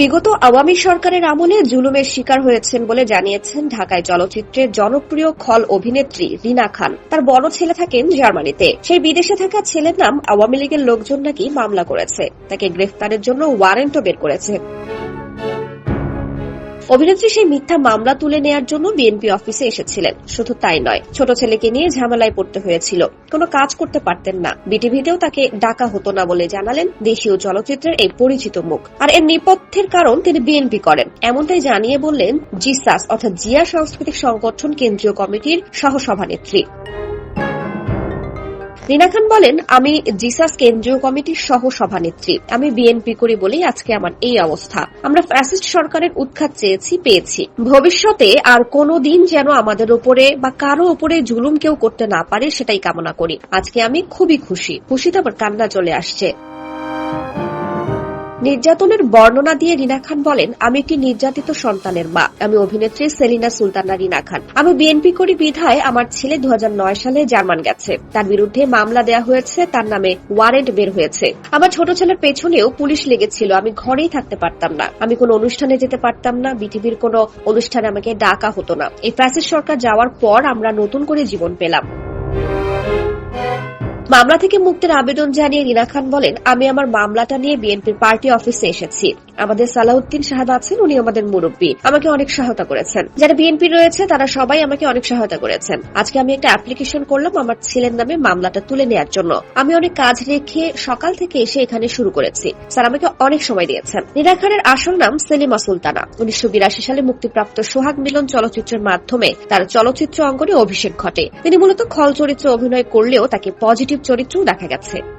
বিগত আওয়ামী সরকারের আমলে জুলুমের শিকার হয়েছেন বলে জানিয়েছেন ঢাকায় চলচ্চিত্রের জনপ্রিয় খল অভিনেত্রী রিনা খান। তার বড় ছেলে থাকেন জার্মানিতে। সেই বিদেশে থাকা ছেলের নাম আওয়ামী লীগের লোকজন নাকি মামলা করেছে। তাকে গ্রেফতারের জন্য ওয়ারেন্টও বের করেছে। অভিনেত্রী সেই মিথ্যা মামলা তুলে নেয়ার জন্য বিএনপি অফিসে এসেছিলেন। শুধু তাই নয়, ছোট ছেলেকে নিয়ে ঝামেলায় পড়তে হয়েছিল। কোনো কাজ করতে পারতেন না। বিটিভিতেও তাকে ডাকা হতো না বলে জানালেন দেশীয় চলচ্চিত্রের এই পরিচিত মুখ। আর এর নেপথ্যের কারণ তিনি বিএনপি করেন। এমনটাই জানিয়ে বললেন জিসাস, অর্থাৎ জিয়া সাংস্কৃতিক সংগঠন কেন্দ্রীয় কমিটির সহসভানেত্রী। রিনা খান বলেন, আমি জিসাস কেন্দ্রীয় কমিটির সহ সভানেত্রী আমি বিএনপি করি বলেই আজকে আমার এই অবস্থা। আমরা ফ্যাসিস্ট সরকারের উৎখাত চেয়েছি, পেয়েছি। ভবিষ্যতে আর কোনো দিন যেন আমাদের উপরে বা কারও উপরে জুলুম কেউ করতে না পারে, সেটাই কামনা করি। আজকে আমি খুবই খুশি। খুশিতে আবার কান্না চলে আসছে। নির্যাতনের বর্ণনা দিয়ে রিনা খান বলেন, আমি একটি নির্যাতিত সন্তানের মা। আমি অভিনেত্রী সেলিনা সুলতানা রিনা খান। আমি বিএনপি করি বিধায় আমার ছেলে দুহাজার নয় সালে জার্মান গেছে। তার বিরুদ্ধে মামলা দেয়া হয়েছে, তার নামে ওয়ারেন্ট বের হয়েছে। আমার ছোট ছেলের পেছনেও পুলিশ লেগেছিল, আমি ঘরেই থাকতে পারতাম না। আমি কোনো অনুষ্ঠানে যেতে পারতাম না, বিটিভির কোনো অনুষ্ঠানে আমাকে ডাকা হতো না। এই ফ্যাসিস সরকার যাওয়ার পর আমরা নতুন করে জীবন পেলাম। মামলা থেকে মুক্তির আবেদন জানিয়ে রিনা খান বলেন, আমি আমার মামলাটা নিয়ে বিএনপির পার্টি অফিসে এসেছি। আমাদের সালাউদ্দিন শাহাদ আছেন, উনি আমাদের মুরব্বী। আমাকে অনেক সহায়তা করেছেন। যারা বিএনপি রয়েছে, তারা সবাই আমাকে অনেক সহায়তা করেছেন। আজকে আমি একটা অ্যাপ্লিকেশন করলাম আমার ছেলের নামে মামলাটা তুলে নেওয়ার জন্য। আমি অনেক কাজ রেখে সকাল থেকে এসে এখানে শুরু করেছি। স্যার আমাকে অনেক সময় দিয়েছেন। রিনা খানের আসল নাম সেলিমা সুলতানা। উনিশশো বিরাশি সালে মুক্তিপ্রাপ্ত সোহাগ মিলন চলচ্চিত্রের মাধ্যমে তার চলচ্চিত্র অঙ্গনে অভিষেক ঘটে। তিনি মূলত খল চরিত্রে অভিনয় করলেও তাকে পজিটিভ চরিত্রও দেখা গেছে।